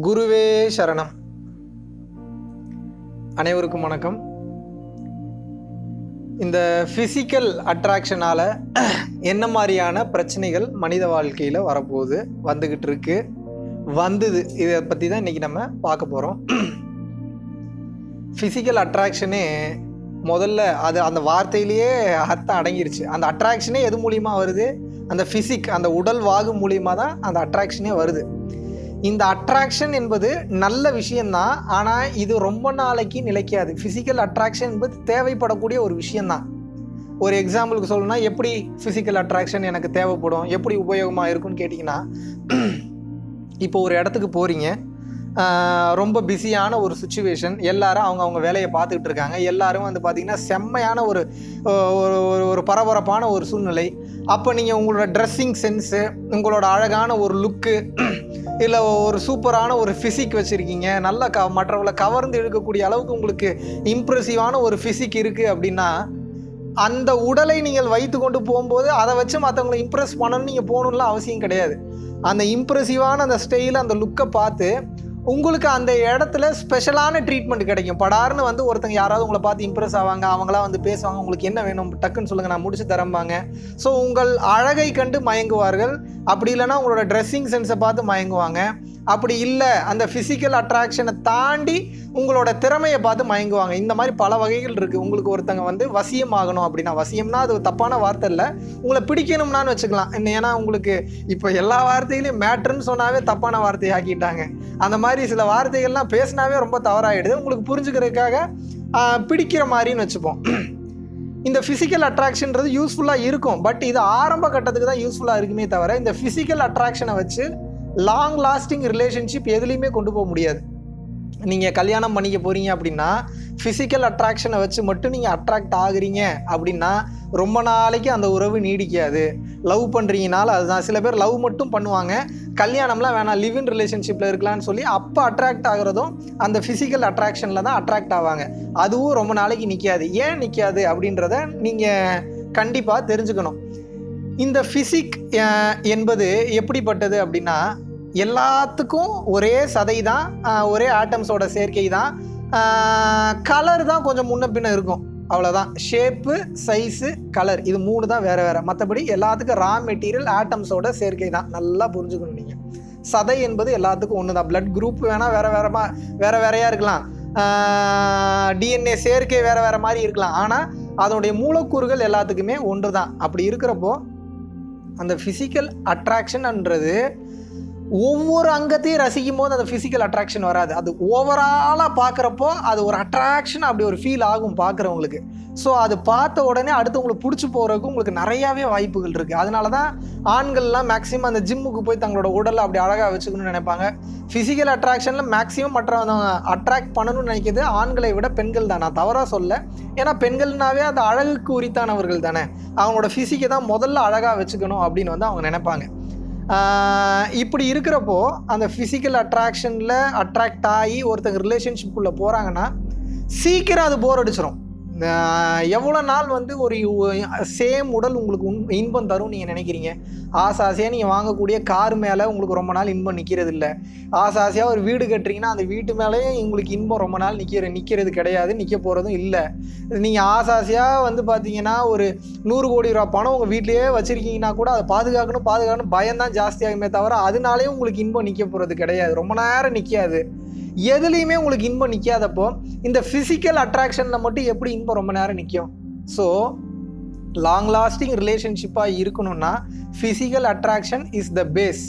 குருவே சரணம். அனைவருக்கும் வணக்கம். இந்த ஃபிசிக்கல் அட்ராக்ஷனால் என்ன மாதிரியான பிரச்சனைகள் மனித வாழ்க்கையில் வரப்போகுது வந்துக்கிட்டு இருக்கு வந்தது இதை பற்றி தான் இன்றைக்கி நம்ம பார்க்க போகிறோம் ஃபிசிக்கல் அட்ராக்ஷனே முதல்ல அது அந்த வார்த்தையிலேயே அர்த்தம் அடங்கிருச்சு. அந்த அட்ராக்ஷனே எது மூலியமாக வருது? அந்த ஃபிசிக் அந்த உடல் வாகு மூலியமாக தான் அந்த அட்ராக்ஷனே வருது. இந்த அட்ராக்ஷன் என்பது நல்ல விஷயம்தான். ஆனால் இது ரொம்ப நாளைக்கு நிலைக்காது. ஃபிசிக்கல் அட்ராக்ஷன் என்பது தேவைப்படக்கூடிய ஒரு விஷயம்தான். ஒரு எக்ஸாம்பிளுக்கு சொல்லணும்னா எப்படி ஃபிசிக்கல் அட்ராக்ஷன் எனக்கு தேவைப்படும்? எப்படி உபயோகமாக இருக்கும்னு கேட்டிங்கன்னா இப்போ ஒரு இடத்துக்கு போகிறீங்க ரொம்ப பிஸியான ஒரு சுச்சுவேஷன் எல்லாரும் அவங்க அவங்க வேலையை பார்த்துக்கிட்டு இருக்காங்க. எல்லாரும் வந்து பார்த்திங்கன்னா செம்மையான ஒரு ஒரு ஒரு- ஒரு பரபரப்பான ஒரு சூழ்நிலை. அப்போ நீங்கள் உங்களோட ட்ரெஸ்ஸிங் சென்ஸு உங்களோட அழகான ஒரு லுக்கு இல்லை ஒரு சூப்பரான ஒரு ஃபிசிக் வச்சுருக்கீங்க. நல்ல க மற்றவங்களை கவர்ந்து இழுக்கக்கூடிய அளவுக்கு உங்களுக்கு இம்ப்ரெசிவான ஒரு ஃபிசிக் இருக்குது அப்படின்னா அந்த உடலை நீங்கள் வைத்து கொண்டு போகும்போது அதை வச்சு மற்றவங்களை இம்ப்ரெஸ் பண்ணணும்னு நீங்கள் போகணும்லாம் அவசியம் கிடையாது. அந்த இம்ப்ரெசிவான அந்த ஸ்டைல் அந்த லுக்கை பார்த்து உங்களுக்கு அந்த இடத்துல ஸ்பெஷலான ட்ரீட்மெண்ட் கிடைக்கும். படார்னு வந்து ஒருத்தங்க யாராவது உங்களை பார்த்து இம்ப்ரெஸ் ஆவாங்க அவங்களாம் வந்து பேசுவாங்க உங்களுக்கு என்ன வேணும்? டக்குன்னு சொல்லுங்கள் நான் முடிச்சு தரம்பாங்க ஸோ உங்கள் அழகை கண்டு மயங்குவார்கள். அப்படி இல்லைன்னா உங்களோட ட்ரெஸ்ஸிங் சென்ஸை பார்த்து மயங்குவாங்க. அப்படி இல்லை அந்த ஃபிசிக்கல் அட்ராக்ஷனை தாண்டி உங்களோட திறமையை பார்த்து மயங்குவாங்க. இந்த மாதிரி பல வகைகள் இருக்குது உங்களுக்கு ஒருத்தங்க வந்து வசியம் ஆகணும் அப்படின்னா வசியம்னா அது தப்பான வார்த்தை இல்லை. உங்களை பிடிக்கணும்னான்னு வச்சுக்கலாம். இன்னும் ஏன்னா உங்களுக்கு இப்போ எல்லா வார்த்தையிலையும் மேட்ருன்னு சொன்னாவே தப்பான வார்த்தையை ஆக்கிட்டாங்க அந்த மாதிரி சில வார்த்தைகள்லாம் பேசினாவே ரொம்ப தவறாகிடுது உங்களுக்கு புரிஞ்சுக்கிறதுக்காக பிடிக்கிற மாதிரின்னு வச்சுப்போம். இந்த ஃபிசிக்கல் அட்ராக்ஷன்றது யூஸ்ஃபுல்லாக இருக்கும். பட் இது ஆரம்ப கட்டத்துக்கு தான் யூஸ்ஃபுல்லாக இருக்குமே தவிர இந்த ஃபிசிக்கல் அட்ராக்ஷனை வச்சு லாங் லாஸ்டிங் ரிலேஷன்ஷிப் எதுலேயுமே கொண்டு போக முடியாது. நீங்கள் கல்யாணம் பண்ணிக்க போகிறீங்க அப்படின்னா ஃபிசிக்கல் அட்ராக்ஷனை வச்சு மட்டும் நீங்கள் அட்ராக்ட் ஆகுறீங்க அப்படின்னா ரொம்ப நாளைக்கு அந்த உறவு நீடிக்காது. லவ் பண்ணுறீங்கனால அதுதான். சில பேர் லவ் மட்டும் பண்ணுவாங்க. கல்யாணம்லாம் வேணாம். லிவ் இன் ரிலேஷன்ஷிப்பில் இருக்கலாம்னு சொல்லி அப்போ அட்ராக்ட் ஆகிறதும் அந்த ஃபிசிக்கல் அட்ராக்ஷனில் தான் அட்ராக்ட் ஆவாங்க. அதுவும் ரொம்ப நாளைக்கு நிற்காது ஏன் நிற்காது அப்படின்றத நீங்கள் கண்டிப்பாக தெரிஞ்சுக்கணும். இந்த ஃபிசிக் என்பது எப்படிப்பட்டது அப்படின்னா எல்லாத்துக்கும் ஒரே சதை தான் ஒரே ஆட்டம்ஸோட சேர்க்கை தான் கலர் தான் கொஞ்சம் முன்ன பின்ன இருக்கும். அவ்வளோதான் ஷேப்பு சைஸு கலர் இது மூணு தான் வேறு வேறு. மற்றபடி எல்லாத்துக்கும் ரா மெட்டீரியல் ஆட்டம்ஸோட சேர்க்கை தான் நல்லா புரிஞ்சுக்கணும் நீங்கள் சதை என்பது எல்லாத்துக்கும் ஒன்று தான் பிளட் குரூப் வேணால் வேறு வேறமா வேறு வேறையாக இருக்கலாம். டிஎன்ஏ சேர்க்கை வேறு வேறு மாதிரி இருக்கலாம். ஆனால் அதனுடைய மூலக்கூறுகள் எல்லாத்துக்குமே ஒன்று தான் அப்படி இருக்கிறப்போ அந்த ஃபிசிக்கல் அட்ராக்ஷன்ன்றது ஒவ்வொரு அங்கத்தையும் ரசிக்கும் போது அந்த ஃபிசிக்கல் அட்ராக்ஷன் வராது. அது ஓவராலாக பார்க்குறப்போ அது ஒரு அட்ராக்ஷன் அப்படி ஒரு ஃபீல் ஆகும் பார்க்குறவங்களுக்கு. ஸோ அது பார்த்த உடனே அடுத்தவங்களுக்கு பிடிச்சி போகிறதுக்கு உங்களுக்கு நிறையாவே வாய்ப்புகள் இருக்குது அதனால தான் ஆண்கள்லாம் மேக்ஸிமம் அந்த ஜிம்முக்கு போய் தங்களோட உடலை அப்படி அழகாக வச்சுக்கணும்னு நினைப்பாங்க. ஃபிசிக்கல் அட்ராக்ஷனில் மேக்ஸிமம் மற்றவங்க அட்ராக்ட் பண்ணணும்னு நினைக்கிறது ஆண்களை விட பெண்கள் தான். நான் தவறாக சொல்ல ஏன்னா பெண்கள்னாவே அந்த அழகுக்கு உரித்தானவர்கள் தானே. அவங்களோட ஃபிசிக்கை தான் முதல்ல அழகாக வச்சுக்கணும் அப்படின்னு வந்து அவங்க நினைப்பாங்க. இப்படி இருக்கிறப்போ அந்த ஃபிசிக்கல் அட்ராக்ஷனில் அட்ராக்ட் ஆகி ஒருத்தங்க ரிலேஷன்ஷிப்புக்குள்ளே போகிறாங்கன்னா சீக்கிரம் அது போர் அடிச்சிடும் எவ்வளோ நாள் வந்து ஒரு சேம் உடல் உங்களுக்கு உன் இன்பம் தரும் நீங்கள் நினைக்கிறீங்க? ஆசை ஆசையாக நீங்கள் வாங்கக்கூடிய கார் மேலே உங்களுக்கு ரொம்ப நாள் இன்பம் நிற்கிறது இல்லை ஆசை ஆசையாக ஒரு வீடு கட்டுறீங்கன்னா அந்த வீட்டு மேலேயே உங்களுக்கு இன்பம் ரொம்ப நாள் நிற்கிற நிற்கிறது கிடையாது நிற்க போகிறதும் இல்லை. நீங்கள் ஆசை ஆசையாக வந்து பார்த்தீங்கன்னா ஒரு நூறு கோடி ரூபா பணம் உங்கள் வீட்லேயே வச்சுருக்கீங்கன்னா கூட அதை பாதுகாக்கணும் பாதுகாக்கணும் பயம்தான் ஜாஸ்தியாகுமே தவிர அதனாலே உங்களுக்கு இன்பம் நிற்க போகிறது கிடையாது. ரொம்ப நேரம் நிற்காது எதுலேயுமே உங்களுக்கு இன்பம் நிற்காதப்போ இந்த ஃபிசிக்கல் அட்ராக்ஷனில் மட்டும் எப்படி இன்பம் ரொம்ப நேரம் நிற்கும் ஸோ லாங் லாஸ்டிங் ரிலேஷன்ஷிப்பாக இருக்கணும்னா physical attraction is the base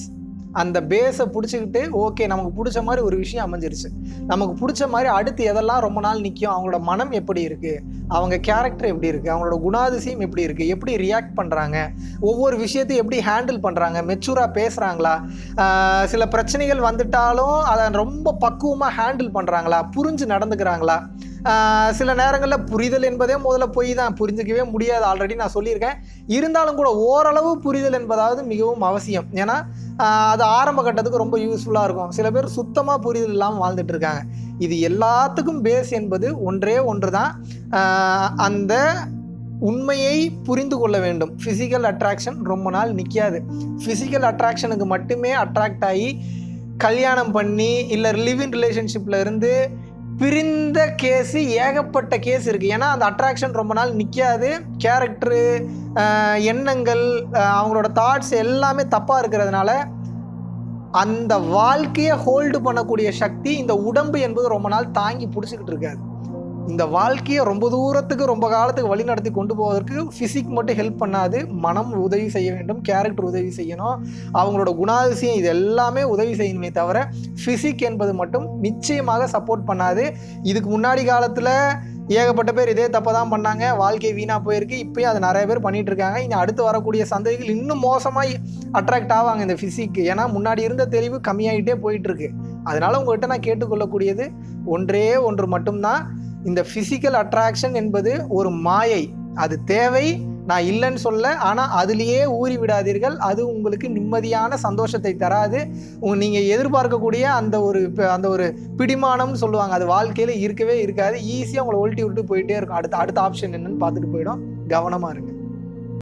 அந்த பேஸை பிடிச்சிக்கிட்டு ஓகே நமக்கு பிடிச்ச மாதிரி ஒரு விஷயம் அமைஞ்சிருச்சு. நமக்கு பிடிச்ச மாதிரி அடுத்து எதெல்லாம் ரொம்ப நாள் நிற்கும் அவங்களோட மனம் எப்படி இருக்குது அவங்க கேரக்டர் எப்படி இருக்குது அவங்களோட குணாதிசயம் எப்படி இருக்குது எப்படி ரியாக்ட் பண்ணுறாங்க ஒவ்வொரு விஷயத்தையும் எப்படி ஹேண்டில் பண்ணுறாங்க மெச்சூராக பேசுகிறாங்களா சில பிரச்சனைகள் வந்துட்டாலும் அதை ரொம்ப பக்குவமாக ஹேண்டில் பண்ணுறாங்களா புரிஞ்சு நடந்துக்கிறாங்களா சில நேரங்களில் புரிதல் என்பதே முதல்ல போய் தான். புரிஞ்சிக்கவே முடியாது. ஆல்ரெடி நான் சொல்லியிருக்கேன். இருந்தாலும் கூட ஓரளவு புரிதல் என்பதாவது மிகவும் அவசியம். ஏன்னா அது ஆரம்ப கட்டத்துக்கு ரொம்ப யூஸ்ஃபுல்லாக இருக்கும். சில பேர் சுத்தமாக புரிதல் இல்லாமல் வாழ்ந்துட்டு இருக்காங்க. இது எல்லாத்துக்கும் பேஸ் என்பது ஒன்றே ஒன்று தான். அந்த உண்மையை புரிந்து கொள்ள வேண்டும். ஃபிசிக்கல் அட்ராக்ஷன் ரொம்ப நாள் நிற்காது ஃபிசிக்கல் அட்ராக்ஷனுக்கு மட்டுமே அட்ராக்ட் ஆகி கல்யாணம் பண்ணி இல்லை லிவிங் ரிலேஷன்ஷிப்பில் இருந்து பிரிந்த கேஸு ஏகப்பட்ட கேஸ் இருக்குது ஏன்னா அந்த அட்ராக்ஷன் ரொம்ப நாள் நிற்காது கேரக்டரு எண்ணங்கள் அவங்களோட தாட்ஸ் எல்லாமே தப்பாக இருக்கிறதுனால அந்த வாழ்க்கையை ஹோல்டு பண்ணக்கூடிய சக்தி இந்த உடம்பு என்பது ரொம்ப நாள் தாங்கி பிடிச்சிக்கிட்டு இருக்காது. இந்த வாழ்க்கையை ரொம்ப தூரத்துக்கு ரொம்ப காலத்துக்கு வழி நடத்தி கொண்டு போவதற்கு ஃபிசிக் மட்டும் ஹெல்ப் பண்ணாது. மனம் உதவி செய்ய வேண்டும் கேரக்டர் உதவி செய்யணும். அவங்களோட குணாதிசயம் இது எல்லாமே உதவி செய்யணுமே தவிர ஃபிசிக் என்பது மட்டும் நிச்சயமாக சப்போர்ட் பண்ணாது. இதுக்கு முன்னாடி காலத்தில் ஏகப்பட்ட பேர் இதே தப்பை தான் பண்ணாங்க. வாழ்க்கை வீணாக போயிருக்கு. இப்பயும் அது நிறைய பேர் பண்ணிட்டு இருக்காங்க. இனி அடுத்து வரக்கூடிய சந்ததிகள் இன்னும் மோசமாக அட்ராக்ட் ஆவாங்க இந்த ஃபிசிக் ஏன்னா முன்னாடி இருந்த தெளிவு கம்மியாகிட்டே போயிட்டு இருக்கு. அதனால உங்கள்கிட்ட நான் கேட்டுக்கொள்ளக்கூடியது ஒன்றே ஒன்று மட்டும்தான். இந்த ஃபிசிக்கல் அட்ராக்ஷன் என்பது ஒரு மாயை. அது தேவை நான் இல்லைன்னு சொல்ல ஆனால் அதுலேயே ஊறி விடாதீர்கள். அது உங்களுக்கு நிம்மதியான சந்தோஷத்தை தராது. நீங்கள் எதிர்பார்க்கக்கூடிய அந்த ஒரு அந்த ஒரு பிடிமானம்னு சொல்லுவாங்க. அது வாழ்க்கையில் இருக்கவே இருக்காது. ஈஸியாக உங்களை ஒல்ட்டி விட்டு போயிட்டே இருக்கும். அடுத்த அடுத்த ஆப்ஷன் என்னன்னு பார்த்துட்டு போயிடும். கவனமாக இருங்க.